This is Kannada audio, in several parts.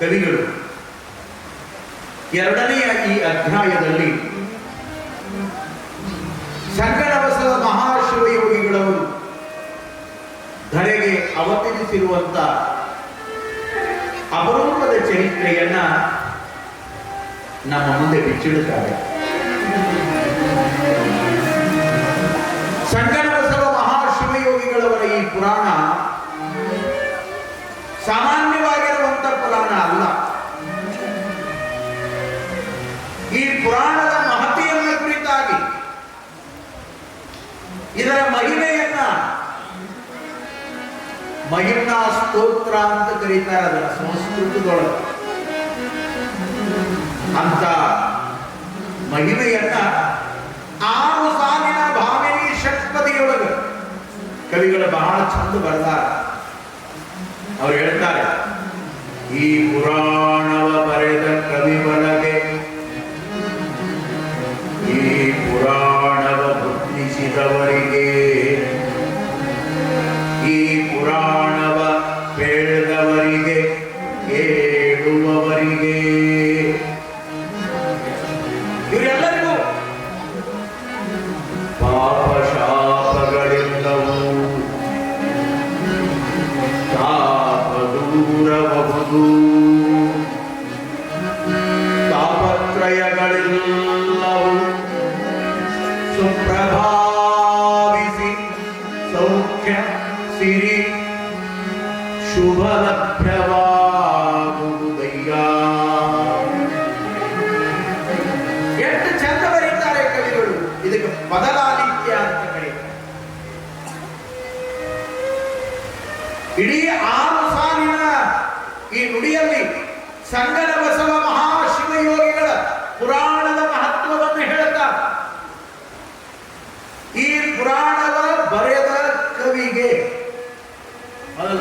ಕವಿಗಳು. ಎರಡನೆಯ ಈ ಅಧ್ಯಾಯದಲ್ಲಿ ಶಂಕರವಸದ ಮಹಾಶಿವಯೋಗಿಗಳವರು ಧರೆಗೆ ಅವತರಿಸಿರುವಂತ ಅಪರೂಪದ ಚರಿತ್ರೆಯನ್ನ ನಮ್ಮ ಮುಂದೆ ಬಿಚ್ಚಿಡುತ್ತಾರೆ. ಮಹಾಶಿವ ಮಹಾಶಿವಯೋಗಿಗಳವರ ಈ ಪುರಾಣ ಸಾಮಾನ್ಯವಾಗಿರುವಂತ ಪುರಾಣ ಅಲ್ಲ. ಈ ಪುರಾಣದ ಮಹತಿಯನ್ನು ಕುರಿತಾಗಿ ಇದರ ಮಹಿಮೆಯನ್ನ ಮಹಿಮಾ ಸ್ತೋತ್ರ ಅಂತ ಕರೀತಾರೆ ಅದರ ಸಂಸ್ಕೃತದೊಳಗೆ. ಅಂತ ಮಹಿಮೆಯನ್ನ ಆರು ಸಾಲಿನ ಭಾವಿನಿ ಷಟ್ಪದಿಯೊಳಗೆ ಕವಿಗಳು ಬಹಳ ಚಂದ ಬರ್ತಾರೆ. ಅವ್ರು ಹೇಳ್ತಾರೆ ಈ ಪುರಾಣವ ಬರೆದ ಕವಿವಲಗೆ ಈ ಪುರಾಣವ ಮುದ್ರಿಸಿದವರಿಗೆ ആകുന്നു താപത്രയങ്ങളിൽ സുപ്രഭാ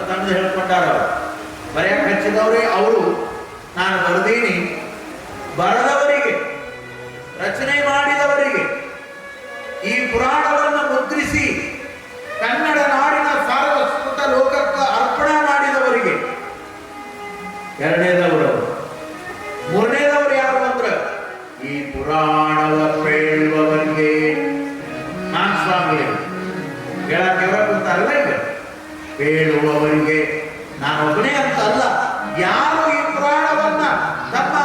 ತಂದು ಹೇಳ್ಕೊಂಡಾರ ಅವರು. ಬರೆಯಕ್ಕೆ ಹಚ್ಚಿದವರೇ ಅವರು. ನಾನು ಬರೆದೀನಿ. ಬರೆದವರಿಗೆ, ರಚನೆ ಮಾಡಿದವರಿಗೆ, ಈ ಪುರಾಣವನ್ನು ಮುದ್ರಿಸಿ ಕನ್ನಡ ನಾಡಿನ ಸಾರ್ವಸ್ಕೃತ ಲೋಕಕ್ಕೆ ಅರ್ಪಣೆ ಮಾಡಿದವರಿಗೆ ಎರಡನೇದವರು ಕೇಳುವವರಿಗೆ ನಾನೊಬ್ಬನೇ ಅಂತ ಅಲ್ಲ, ಯಾರು ಈ ಪುರಾಣವನ್ನ ತಮ್ಮ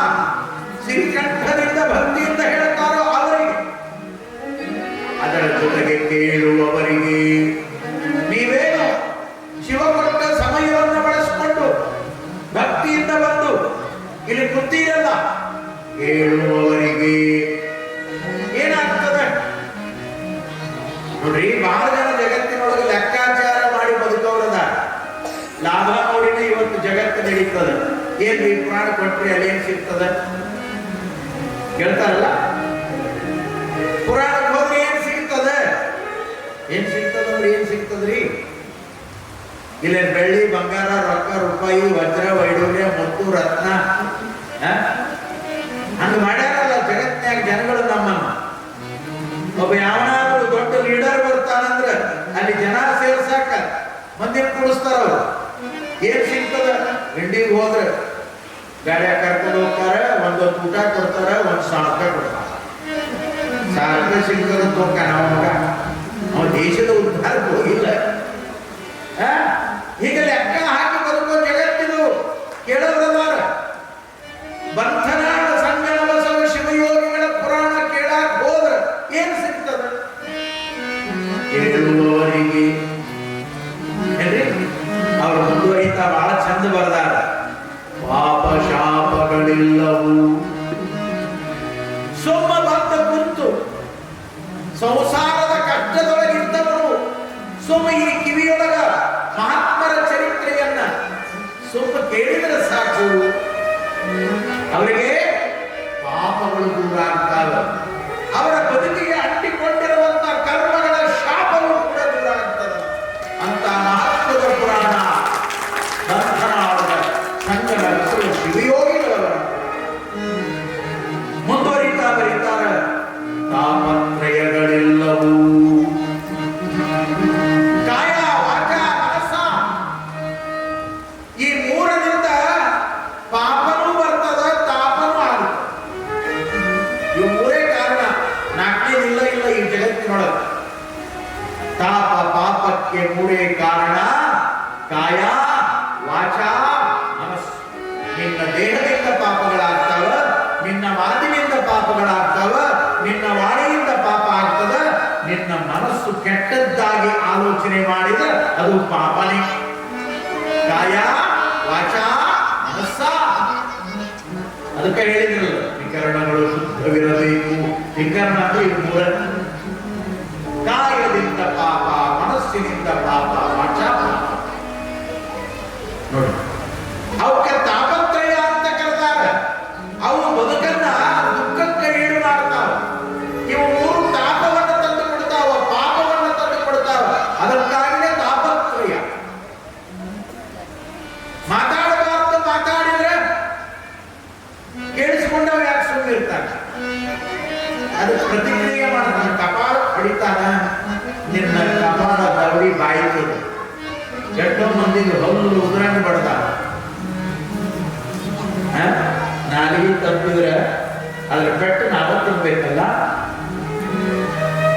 ಶ್ರೀಕಂಠದಿಂದ ಭಕ್ತಿಯಿಂದ ಹೇಳುತ್ತಾರೋ ಅವರಿಗೆ. ಅದರ ಜೊತೆಗೆ ಕೇಳುವವರಿಗೆ ನೀವೇನು ಶಿವಕೊಟ್ಟ ಸಮಯವನ್ನು ಬಳಸಿಕೊಂಡು ಭಕ್ತಿಯಿಂದ ಬಂದು ಇಲ್ಲಿ ಕೂತೀರಲ್ಲ? ಕೇಳುವವರಿಗೆ ಏನಾಗ್ತದೆ? ನೋಡ್ರಿ ಬಹಳ ನಡೀತದೆ ಏನ್ರಿ ಪುರಾಣ ಅಲ್ಲಿ ಏನ್ ಸಿಗ್ತದ? ಹೇಳ್ತಾರಲ್ಲ ಪುರಾಣಕ್ಕೆ ಹೋದ್ರೆ ಏನ್ ಸಿಗ್ತದ? ಏನ್ ಸಿಗ್ತದಂದ್ರೆ ಏನ್ ಸಿಗ್ತದ್ರಿ? ಇಲ್ಲಿ ಬೆಳ್ಳಿ, ಬಂಗಾರ, ರೊಕ್ಕ, ರೂಪಾಯಿ, ವಜ್ರ ವೈಡೂರ್ಯ ಮುತ್ತು, ರತ್ನ? ಹಂಗ ಮಾಡ್ಯಾರಲ್ಲ ಜಗತ್ನ್ಯಾಗ ಜನಗಳು ನಮ್ಮನ್ನ. ಒಬ್ಬ ಯಾವನಾದ್ರೂ ದೊಡ್ಡ ಲೀಡರ್ ಬರ್ತಾನಂದ್ರ ಅಲ್ಲಿ ಜನ ಸೇರ್ಸಾಕ ಮಂದಿ ಕೂಡಿಸ್ತಾರ ಏನ್ ಸಿಗ್ತದ? ಇಂಡಿಗೆ ಹೋದ್ರೆ ಗಾಡಿಯ ಕರ್ಕೊಂಡು ಹೋಗ್ತಾರ, ಒಂದೊಂದು ಊಟ ಕೊಡ್ತಾರ, ಒಂದ್ ಸಾವಿರ ಕೊಡ್ತಾರ. ಸಾವಿರ ರೂಪಾಯಿ ಸಿಗ್ತದ ಅವ ದೇಶದ ಉದ್ಧಾರಕ್ಕೆ ಹೋಗಿಲ್ಲ? ಹೀಗೆ ಲೆಕ್ಕ ಕೇಳಿದರೆ ಸಾಕು ಅವರಿಗೆ ಮಾತಿನಿಂದ ಪಾಪಗಳಾಗ್ತಾವ, ನಿನ್ನ ವಾಣಿಯಿಂದ ಪಾಪ ಆಗ್ತದ, ನಿನ್ನ ಮನಸ್ಸು ಕೆಟ್ಟದ್ದಾಗಿ ಆಲೋಚನೆ ಮಾಡಿದ, ಅದು ಪಾಪನೇ. ಕಾಯ ವಾಚ, ಮನಸ್ಸ. ಅದಕ್ಕೆ ಹೇಳಿದ್ರಲ್ಲ, ವಿಕರಣಗಳು ಶುದ್ಧವಿರಬೇಕು. ವಿಕರಣ ಅಂದ್ರೆ ಇದು ಅದಕ್ಕೆ ಪ್ರತಿಕ್ರಿಯೆ ಮಾಡ್ತಾನೆ ಕಪಾಲ ಹೊಡಿತಾನ? ನಿನ್ನ ಕಪಾಲ ದವಡಿ ಬಾಯಿತು ಎಷ್ಟೋ ಮಂದಿಗೆ ಹಲ್ಲು ಉದ್ರಾಣಿ ಬಡ್ದ ನಾಲಿಗೆ ತಪ್ಪಿದ್ರೆ ಅದ್ರ ಪೆಟ್ಟು ನಾವು ತಿನ್ಬೇಕಲ್ಲ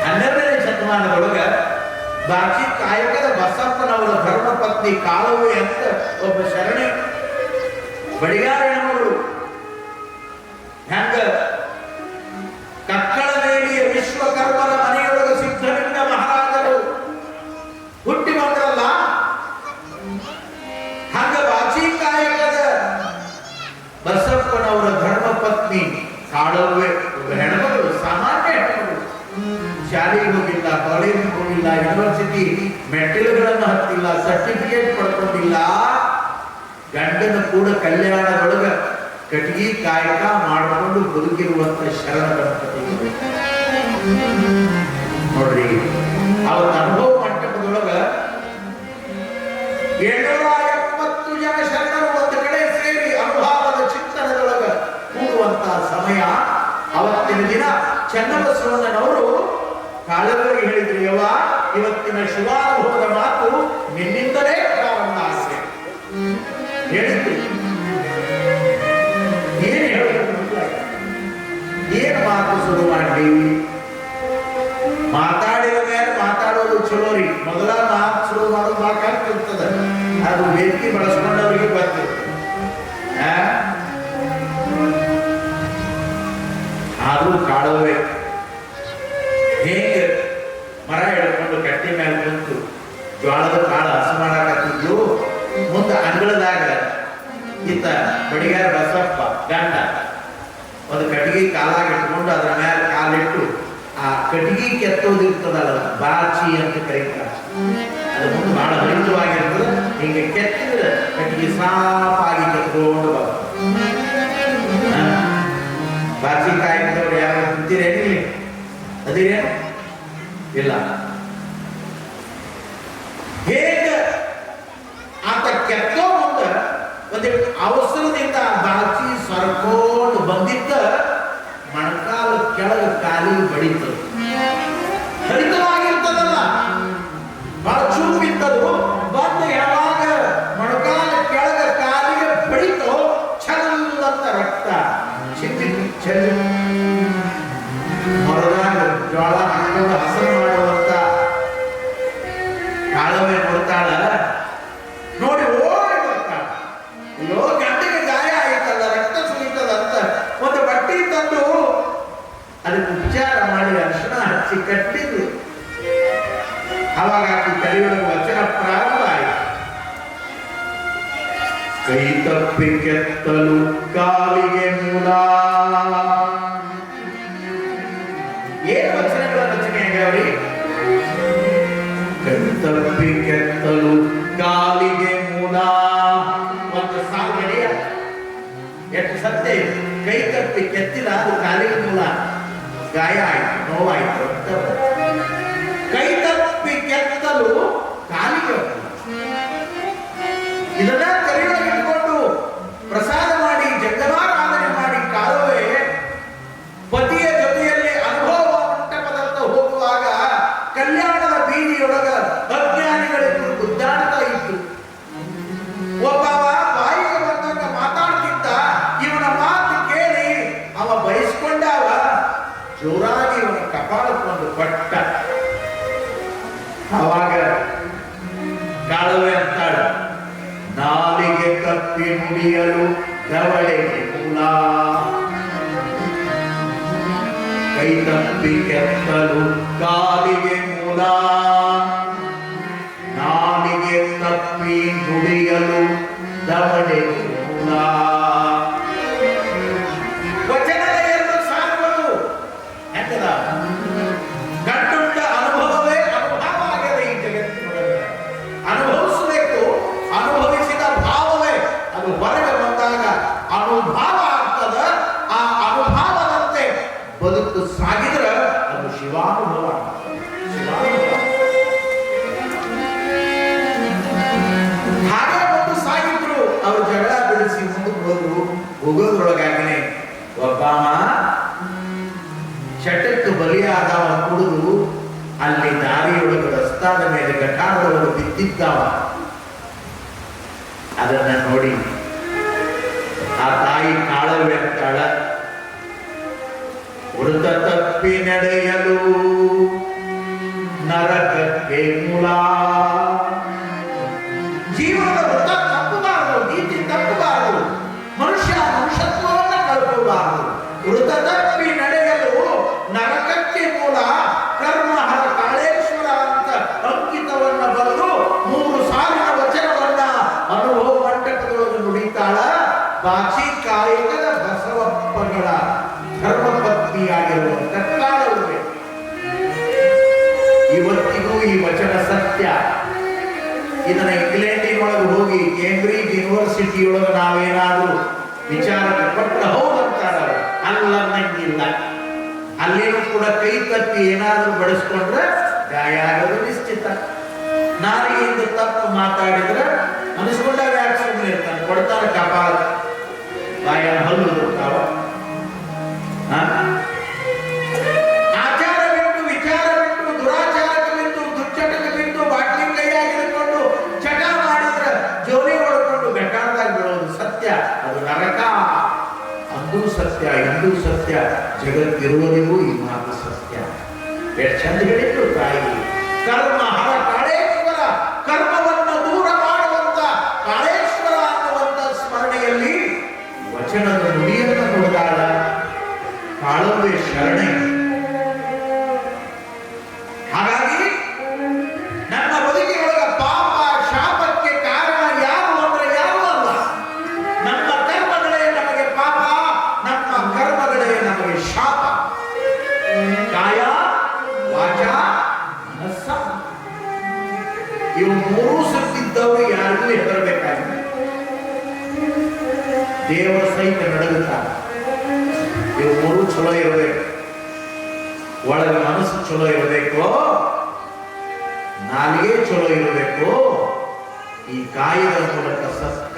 ಹನ್ನೆರಡನೇ ಶತಮಾನದೊಳಗ ಬಾಕಿ ಕಾಯಕದ ಬಸಪ್ಪನವರ ಧರ್ಮಪತ್ನಿ ಕಾಲುವೆ ಅಂತ ಒಬ್ಬ ಶರಣೆ ಬಡಿಗಾರ ಹೆಣ್ಮಗಳು. ಹೆಂಗ? ಒಬ್ಬ ಹೆಣ್ಮಗಳು, ಸಾಮಾನ್ಯ ಹೆಣ್ಮಗಳು. ಶಾಲೆಗೆ ಹೋಗಿಲ್ಲ, ಕಾಲೇಜಿಗೆ ಹೋಗಿಲ್ಲ ಯೂನಿವರ್ಸಿಟಿ ಮೆಟ್ಟಿಲುಗಳನ್ನು ಹತ್ತಿಲ್ಲ ಸರ್ಟಿಫಿಕೇಟ್ ಪಡ್ಕೊಂಡಿಲ್ಲ. ಗಂಡನ ಕೂಡ ಕಲ್ಯಾಣ ಕಲ್ಯಾಣದೊಳಗ ಕಟಗಿ ಕಾಯಕ ಮಾಡಿಕೊಂಡು ಬದುಕಿರುವಂತ ಶರಣ ಗಣಪತಿ. ನೋಡ್ರಿ, ಅವರ ಅನುಭವ ಮಂಟಪದೊಳಗ ಏಳ್ನೂರ ಜನ ಶರಣರು ಸಮಯ ಅವತ್ತಿನ ದಿನ ಚನ್ನಬಸವಣ್ಣನವರು ಕಾಲದಲ್ಲಿ ಹೇಳಿದ್ರು ಯವ ಇವತ್ತಿನ ಶಿವಾನುಭವದ ಮಾತು ನಿನ್ನಿಂದಲೇ ಪ್ರಾರಂಭ ಆಸೆ ಹೇಳಿದ್ರು. ಏನು ಹೇಳಬೇಕು ಏನು ಮಾತು ಶುರು ಮಾಡಿ ಅದೇನು ಇಲ್ಲ. ಹೇಗೆ? ಆತ ಕೆತ್ತೋ ಮುಂದ ಒಂದಿಷ್ಟು ಅವಸರದಿಂದ ಬಾಚಿ ಸರ್ಕೊಂಡು ಬಂದಿದ್ದ ಮಣಕಾಲ ಕೆಳಗೆ ಕಾಲಿ ಬಡಿತು. ಕಟ್ಟಿದ್ರು ಅವಾಗ ತಲೆಯೊಳಗೆ ವಚನ ಪ್ರಾರಂಭ ಕೈ ತಪ್ಪಿ ಕೆತ್ತಲು ಕಾಲಿಗೆ ಮೂಲ ಏನು ವಚನಗಳ ರಚನೆ ಆಗ್ಯಾವ್ರಿ ಕೈ ತಪ್ಪಿ ಕೆತ್ತಲು ಕಾಲಿಗೆ ಮೂಲ ಒಂದು ಸಾಲು ನಡೆಯ ಎಷ್ಟು ಸತ್ಯ ಕೈ ತಪ್ಪಿ ಕೆತ್ತಿಲ್ಲ ಅದು ಕಾಲಿಗೆ ಮೂಲ ಗಾಯ ಆಯ್ತು ನೋವಾಯ್ತು ರಕ್ತ ಹಿಡಿಯಲು ದವಳೆಗೆ ಮೂಲ. ಕೈ ತಪ್ಪಿ ಕೆತ್ತಲು ಕಾಲಿಗೆ ಮೂಲ. ನಾಲಿಗೆ ತಪ್ಪಿ ನುಡಿಯಲು ದವಡೆಗೆ ಇದನ್ನ ಇಂಗ್ಲೆಂಡಿನೊಳಗೆ ಹೋಗಿ ಕೇಂಬ್ರಿಡ್ಜ್ ಯೂನಿವರ್ಸಿಟಿಯೊಳಗೆ ನಾವೇನಾದ್ರೂ ವಿಚಾರಕ್ಕೆ ಕೊಟ್ಟು ಹೌದಂತಾರ ಅಲ್ಲ ನಂಗಿಲ್ಲ ಅಲ್ಲೇನು ಕೂಡ ಕೈ ತಪ್ಪಿ ಏನಾದರೂ ಬಳಸ್ಕೊಂಡ್ರೆ ಗಾಯಾಗೋದು ನಿಶ್ಚಿತ. ನಾಲಿಗೆಯಿಂದ ತಪ್ಪು ಮಾತಾಡಿದ್ರೆ ಅನಿಸ್ಕೊಂಡಾಗ ಯಾಕೆ ಇರ್ತಾನೆ ಕೊಡ್ತಾರೆ ಕಪಾಲ. ಬಾಯ ಹಲ್ಲು ಹಾ ಸತ್ಯ ಇಂದು ಸತ್ಯ ಜಗತ್ತಿರುವವರೆಗೂ ಈ ಮಾತು ಸತ್ಯ. ಎಷ್ಟು ಚಂದ ಹೇಳಿದ್ರು ತಾಯಿ. ಕರ್ಮ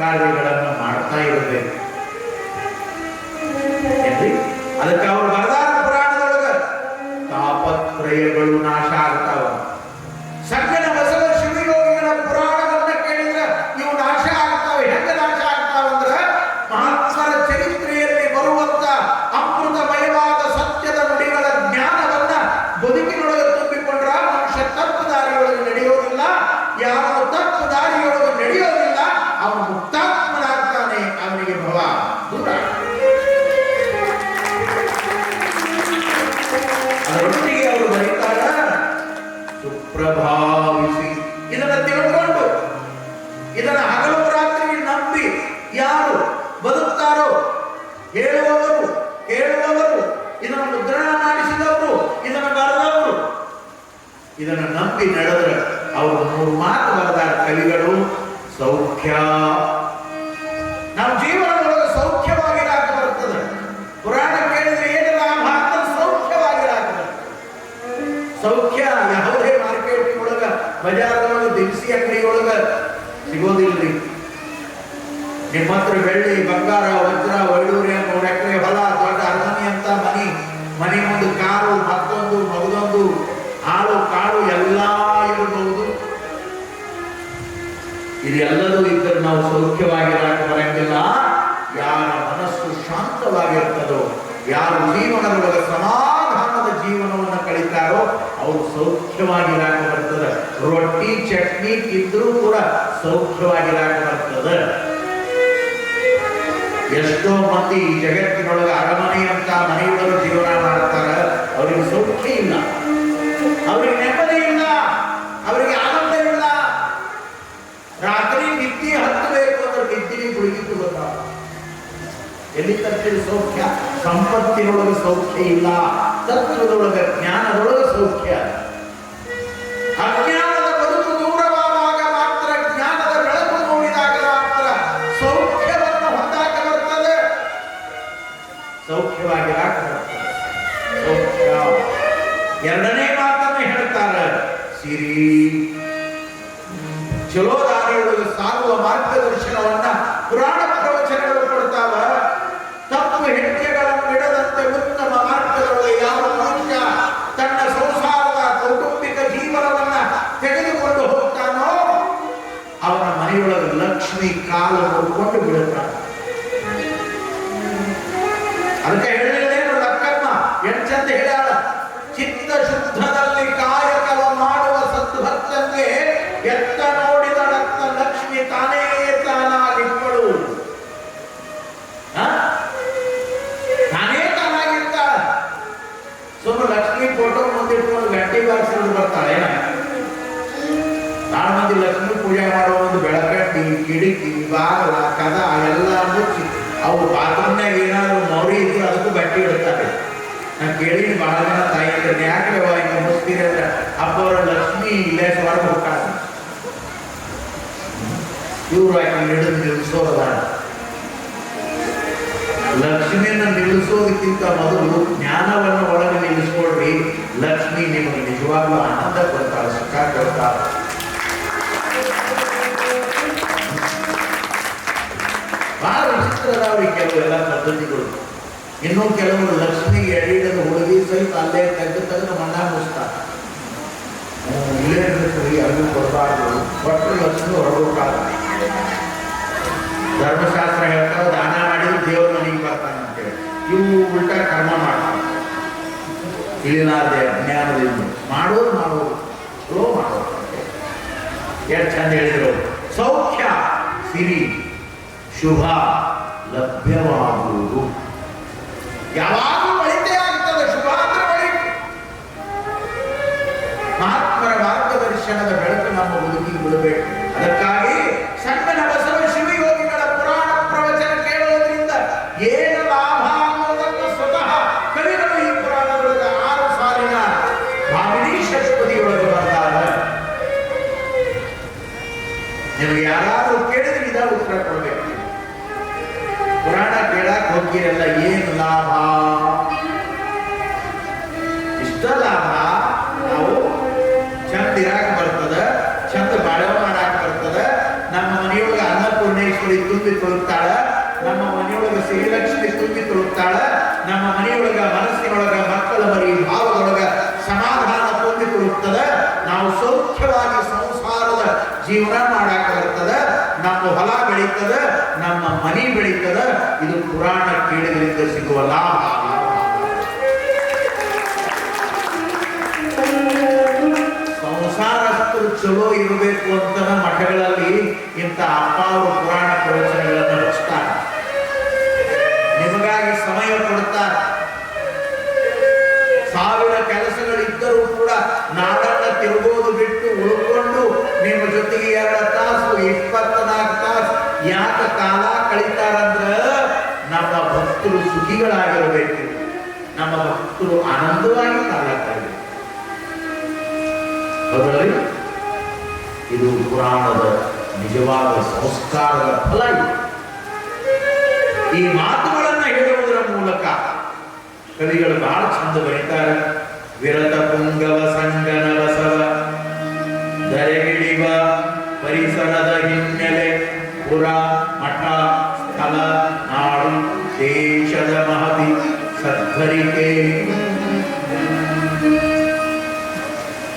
ಕಾರ್ಯಗಳನ್ನು ಮಾಡ್ತಾ ಇರಬೇಕು. ಸೌಖ್ಯ. ನಮ್ಮ ಜೀವನದೊಳಗೆ ಸೌಖ್ಯವಾಗಿರಾಕ ಬರುತ್ತದೆ. ಪುರಾಣ ಕೇಳಿದ್ರೆ ಏನು ಲಾಭ ಅಂತ ಸೌಖ್ಯವಾಗಿರಾಕ ಸೌಖ್ಯ, ಯಾವುದೇ ಮಾರ್ಕೆಟ್ ಒಳಗ ಬಜಾರ್ದೊಳಗೆ ದಿನಸಿ ಅಂಗಡಿ ಒಳಗ ಸಿಗೋದಿಲ್ರಿ. ನಿಮ್ಮ ಹತ್ರ ಬೆಳ್ಳಿ, ಬಂಗಾರ ನಾವು ಸೌಖ್ಯವಾಗಿ ಬರಂಗಿಲ್ಲ ಯಾರ ಮನಸ್ಸು ಶಾಂತವಾಗಿರ್ತದೋ, ಯಾರು ಜೀವನದೊಳಗ ಸಮಾಧಾನದ ಜೀವನವನ್ನು ಕಳೀತಾರೋ, ಅವರು ಸೌಖ್ಯವಾಗಿ ಬರ್ತದೆ ರೊಟ್ಟಿ, ಚಟ್ನಿ ತಿಂದರೂ ಕೂಡ ಸೌಖ್ಯವಾಗಿ ಬರ್ತದೆ ಎಷ್ಟೋ ಮಂದಿ ಈ ಜಗತ್ತಿನೊಳಗೆ ಅರಮನೆ ಅಂತ ಮನೆಯೊಳಗೆ ಜೀವನ ಮಾಡ್ತಾರ, ಅವರಿಗೆ ಸೌಖ್ಯ ಇಲ್ಲ. ಅವರಿಗೆ ನೆಮ್ಮದಿ ಎಲ್ಲಿ ತರ್ತೀರಿ ಸೌಖ್ಯ? ಸಂಪತ್ತಿನೊಳಗೆ ಸೌಖ್ಯ ಇಲ್ಲ. ತತ್ವದೊಳಗೆ ಜ್ಞಾನದೊಳಗೆ ಸೌಖ್ಯ. ಅಜ್ಞಾನದ ಬದುಕು ದೂರವಾದಾಗ ಮಾತ್ರ ಜ್ಞಾನದ ಬೆಳಕು ನೋಡಿದಾಗ ಮಾತ್ರ ಸೌಖ್ಯವನ್ನು ಹೊಂದಾಕ ಬರ್ತದೆ. ಸೌಖ್ಯವಾಗಿರಾಕ ಸೌಖ್ಯ. ಎರಡನೇ ಮಾತನ್ನು ಹೇಳ್ತಾರೆ, ಸಿರಿ. ಚಲೋ ಬಾಗಲ ಕದ ಎಲ್ಲ ಮುಚ್ಚಿ. ಅವು ಬಾತ್ರೂಮ್ನಾಗ ಏನಾದ್ರು ಮೌರಿ ಇದ್ರು ಅದಕ್ಕೂ ಬಟ್ಟೆ ಇಡ್ತಾರೆ ನಾನು ಕೇಳಿ ಬಹಳ ಜನ ತಾಯಿ ಯಾಕೆ ಹಿಂಗೆ ಮುಸ್ತೀರಿ ಅಂದ್ರೆ ಅಪ್ಪ ಅವರ ಲಕ್ಷ್ಮಿ ಇಲ್ಲೇ ಹೊರಗೆ ಹೋಗ್ತಾರೆ ಇವರು ಆಕೆ ಹಿಡಿದು ನಿಲ್ಲಿಸೋದ ಲಕ್ಷ್ಮಿಯನ್ನ ನಿಲ್ಲಿಸೋದಕ್ಕಿಂತ ಮೊದಲು ಜ್ಞಾನವನ್ನು ಒಳಗೆ ನಿಲ್ಲಿಸ್ಕೊಳ್ರಿ. ಲಕ್ಷ್ಮಿ ನಿಮಗೆ ನಿಜವಾಗ್ಲೂ ಆನಂದ ಕೊಡ್ತಾಳೆ, ಸುಖ ಕೊಡ್ತಾಳೆ. ಬಹಳ ವಿಚಿತ್ರ ಅದಾವ್ರಿ ಕೆಲವೆಲ್ಲ ಪದ್ಧತಿಗಳು. ಇನ್ನೂ ಕೆಲವರು ಲಕ್ಷ್ಮಿ ಎಡಿಡದ ಹುಡುಗಿ ಸಹಿತ ಅಲ್ಲೇ ತೆಗೆದು ತೆಗೆದು ಮಣ್ಣ ಮುಸ್ತಾರೆ ಹ್ಮ್, ಇಲ್ಲೇ ಇರ್ತೀವಿ ಅದು ಕೊಡಬಾರ್ದು. ಒಟ್ಟು ಲಕ್ಷ್ಮಿ ಹೊರಗೋಗ್ಬಾರ್ದು ಧರ್ಮಶಾಸ್ತ್ರ ಹೇಳ್ತಾರೆ ದಾನ ಮಾಡಿದ್ರು ದೇವ್ರ ಮನೆಗೆ ಬರ್ತಾನೆ ಅಂತೇಳಿ ಇವು ಉಲ್ಟಾ ಕರ್ಮ ಮಾಡ್ತಾರೆ. ತಿಳಿಲಾರ್ದೆ ಅಜ್ಞಾನದಿಂದ. ಮಾಡೋದು ಮಾಡೋದು ಸ್ಲೋ ಮಾಡೋದು ಎಷ್ಟು ಚಂದ ಹೇಳಿದ್ರು. ಸೌಖ್ಯ ಸಿರಿ. ಶುಭ ಲಭ್ಯವಾಗುವುದು. ಯಾವಾಗಲೂ ಒಳಿತೇ ಆಗ್ತದೆ ಶುಭ ಅಂದ್ರೆ ಒಳಿತು ಮಹಾತ್ಮರ ಮಾರ್ಗದರ್ಶನದ ಬೆಳಕು ನಮ್ಮ ಬದುಕಿಗೆ ಬಿಡಬೇಕು ಅದಕ್ಕಾಗಿ ಹೋಗಿರಲ್ಲ ಏನು ಲಾಭ? ಇಷ್ಟ ಲಾಭ ನಾವು ಚಂದ ಇರಾಕ ಬರ್ತದ ಚಂದ ಬಾಳೆ ಮಾಡಾಕ ಬರ್ತದ, ನಮ್ಮ ಮನೆಯೊಳಗ ಅನ್ನಪೂರ್ಣೇಶ್ವರಿ ತುಂಬಿ ತುಳುಕ್ತಾಳ ನಮ್ಮ ಮನೆಯೊಳಗ ಶ್ರೀಲಕ್ಷ್ಮಿ ತುಂಬಿ ತುಳುಕ್ತಾಳ ನಮ್ಮ ಮನೆಯೊಳಗ ಮನಸ್ಸಿನೊಳಗ ಮಕ್ಕಳ ಮರಿ ಭಾವದೊಳಗ ಸಮಾಧಾನ ತುಂಬಿ ನಾವು ಸೌಖ್ಯವಾಗಿ ಸಂಸಾರದ ಜೀವನ ಮಾಡಾಕ ಬರ್ತದ. ನಮ್ಮ ಹೊಲ ಬೆಳೀತದ, ನಮ್ಮ ಮನಿ ಬೆಳೀತದ, ಇದು ಪುರಾಣ ಕೇಳಿದ್ರಿಂದ ಸಿಗುವ ಲಾಭ. ಸಂಸಾರಸ್ಥರು ಚಲೋ ಇರಬೇಕು ಅಂತ ಮಠಗಳಲ್ಲಿ ಇಂಥ ಅಪ್ಪ ಅವರು ಪುರಾಣ ಪ್ರವಚನಗಳನ್ನು ರಚಿಸ್ತಾರೆ. ನಿಮಗಾಗಿ ಸಮಯ ಕೊಡ್ತಾರೆ ಸಾವಿರ ಕೆಲಸಗಳಿದ್ದರೂ ಕೂಡ ನಾಡನ್ನ ತಿರುಗೋದು ಬಿಟ್ಟು ಉಳ್ಕೊಂಡು ನಿಮ್ಮ ಜೊತೆಗೆ ಎರಡು ತಾಸು ಇಪ್ಪತ್ನಾಲ್ಕು ತಾಸು ಯಾಕೆ ಕಾಲ ಕಳೀತಾರಂದ್ರ ನಮ್ಮ ಭಕ್ತರು ಸುಖಿಗಳಾಗಿರಬೇಕು. ನಮ್ಮ ಭಕ್ತರು ಆನಂದವಾಗಿ ಕಾಲಾಗ್ತಾರೆ ಇದು ಪುರಾಣದ ನಿಜವಾದ ಸಂಸ್ಕಾರದ ಫಲ ಈ ಮಾತುಗಳನ್ನು ಹೇಳುವುದರ ಮೂಲಕ ಕವಿಗಳು ಬಹಳ ಚಂದ ಬರೀತಾರೆ. ವಿರತ ಪುಂಗವ ಸಂಗನ ಬಸವ ದರೆಗಿಡಿವ ಪರಿಸರದ ಹಿನ್ನೆಲೆ, ಪುರ, ಮಠ, ಸ್ಥಳ, ನಾಡು ದೇಶದ ಮಹತಿ ಸದ್ಧರಿಕೆ.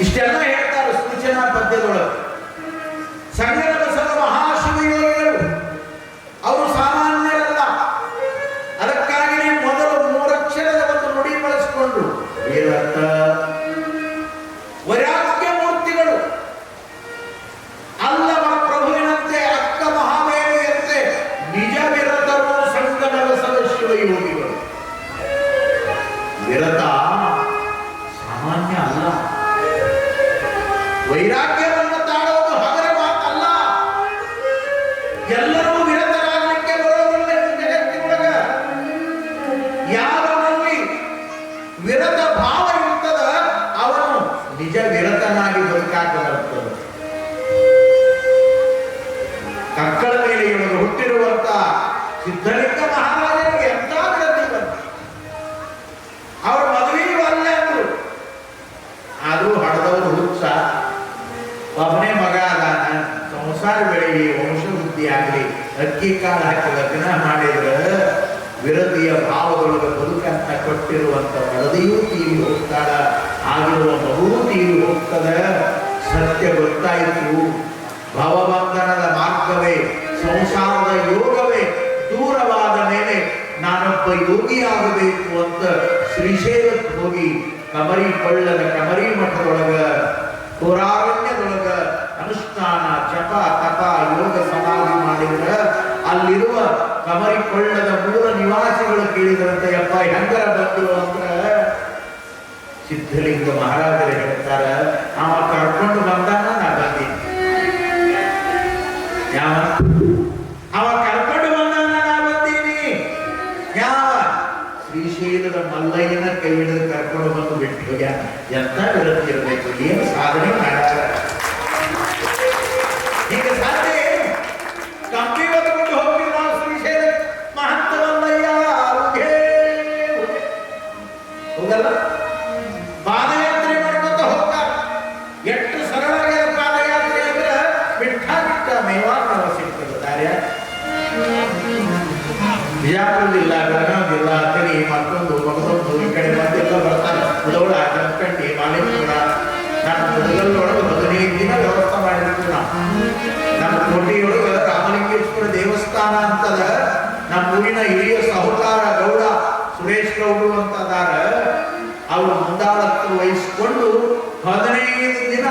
ಇಷ್ಟೆಲ್ಲ ಹೇಳ್ತಾರೆ ಸೂಚನಾ ಪದ್ಯದೊಳಗೆ ವಿರತ ಭಾವ ಇರ್ತದ ಅವನು ನಿಜ ವಿರತನಾಗಿ ಬದುಕಾಕ ಬರುತ್ತದೆ ಕಕ್ಕಳ ಮೇಲೆ ಇವನು ಹುಟ್ಟಿರುವಂತ ಸಿದ್ಧಲಿಂಗ ಮಹಾರಾಜನಿಗೆ ಎಂತ ವಿರತಿ ಬಂತ? ಅವ್ರ ಮದುವೆಯೂ ಅಲ್ಲ ಅಂದ್ರು ಆದರೂ ಹಡದವರು ಹುಚ್ಚ. ಒಬ್ಬನೇ ಮಗ ಅದಾನ. ಸಂಸಾರ ಬೆಳೆಯಲಿ ವಂಶವೃದ್ಧಿ ಆಗಲಿ ಅಕ್ಕಿ ಕಾಳು ಹಾಕಿ ಮಾಡಿ ವಿರತಿಯ ಭಾವದೊಳಗೆ ಬದುಕಂತ ಕೊಟ್ಟಿರುವಂತ ವರದಿಯೂ ತೀರಿ ಹೋಗ್ತಾಳ. ಆಗಿರುವ ಮಗುವು ತೀರಿ ಹೋಗ್ತದೆ. ಸತ್ಯ ಗೊತ್ತಾಯಿತು. ಭವಬಂಧನದ ಮಾರ್ಗವೇ, ಸಂಸಾರದ ಯೋಗವೇ, ದೂರವಾದ ಮೇಲೆ ನಾನೊಬ್ಬ ಯೋಗಿಯಾಗಬೇಕು ಅಂತ ಶ್ರೀಶೈಲಕ್ಕೆ ಹೋಗಿ ಕಮರಿ ಕೊಳ್ಳದ ಕಮರಿ ಮಠದೊಳಗ ಪುರಾರಣ್ಯದೊಳಗ ಅನುಷ್ಠಾನ, ಜಪ, ತಪ, ಯೋಗ, ಸಮಾಧಿ ಮಾಡಿದ್ರ ಅಲ್ಲಿರುವ ಕಮರಿ ಕೊಳ್ಳದ ಮೂಲ ನಿವಾಸಿಗಳು ಕೇಳಿದ್ರಂತೆ ಯಪ್ಪ ಹೆಂಗರ ಬಂದ್ರು ಅಂತ ಸಿದ್ಧಲಿಂಗ ಮಹಾರಾಜರು ಹೇಳ್ತಾರ ಅವ ಕರ್ಕೊಂಡು ಬಂದಾನ ನಾ ಬಂದೀನಿ. ಯಾವ ಬಿಜಾಪುರ ಬೆಳಗಾವಿಲ್ಲ ಕರಿ ಮತ್ತೊಂದು ಮಗದೊಂದು ಈ ಕಡೆ ಮತ್ತೆಲ್ಲ ಬರ್ತಾರೆ ಮುದೋಳ ಜಮಖಂಡಿ ಮಾಲಿಕಪುರ ನಮ್ಮ ಮುದಗಲ್ಲೊಳಗೆ ಹದಿನೈದು ದಿನ ವ್ಯವಸ್ಥೆ ಮಾಡಿರ್ತೀವಿ ನಮ್ಮ ರಾಮಲಿಂಗೇಶ್ವರ ದೇವಸ್ಥಾನ ಅಂತದ ನಮ್ಮ ಊರಿನ ಹಿರಿಯ ಸಹಕಾರ ಗೌಡ ಸುರೇಶ್ ಗೌಡರು ಅಂತ ಅದಾರ ಅವರು ಮುಂದಾಳತ್ವ ವಹಿಸಿಕೊಂಡು ಹದಿನೈದು ದಿನ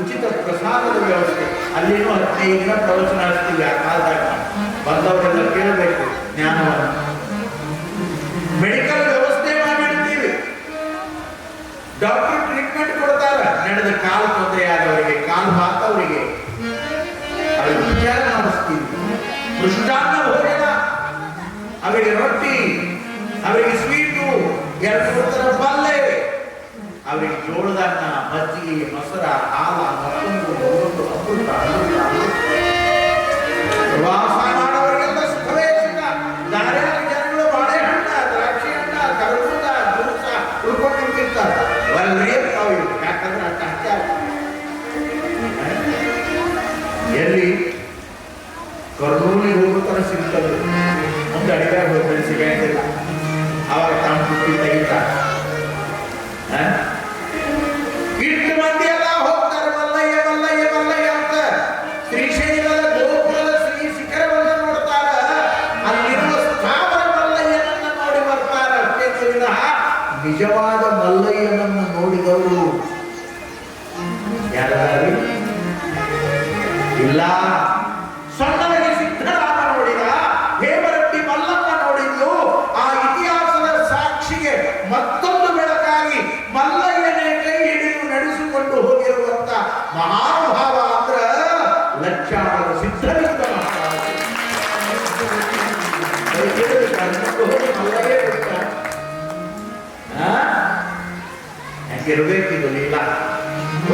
ಉಚಿತ ಪ್ರಸಾದದ ವ್ಯವಸ್ಥೆ. ಅಲ್ಲಿನೂ ಹದಿನೈದು ದಿನ ಪ್ರವಚನ ನಡೆಸ್ತೀವಿ ಆ ಕಾಲದಾಗ ಬಂದವರೆಲ್ಲ ಕೇಳಬೇಕು, ಜ್ಞಾನವನ್ನು. ಟ್ರೀಟ್ಮೆಂಟ್ ಕೊಡ್ತಾರ ನಡೆದ ಕಾಲು ತೊಂದರೆ ಆದವರಿಗೆ ಕಾಲು ಹಾಕವರಿಗೆ ವಿಚಾರ ಮಾಡಿಸ್ತೀವಿ. ಮೃಷ್ಟಾನ್ನ ಅವರಿಗೆ ರೊಟ್ಟಿ, ಅವರಿಗೆ ಸ್ವೀಟು, ಎರಡು ಪಲ್ಲೆ. ಅವರಿಗೆ ಜೋಳದನ್ನ ಮಜ್ಜಿಗೆ, ಮೊಸರ, ಹಾಲ, ಮತ್ತೊಂದು ಮತ್ತೊಂದು ಅಮೃತ ಅಮೃತ ಎಲ್ಲಿ ಕರ್ನೂಲಿಗೆ ಹೋಗುತ್ತಾನೆ ಸಿಗ್ತದೆ. ಮುಂದೆ ಅಡಿಗೆ ಹೋಗ್ತಾರೆ ಸಿಗಂಗಿಲ್ಲ ಅವಾಗ ತಾನು ಬುದ್ಧಿ ತೆಗಿತ. ನಿಜವಾದ ಹೋಗಿ ಮಲ್ಲಯ್ಯ ಬಿಟ್ಟ. ಆ? ಹೆಂಗಿರ್ಬೇಕಿದು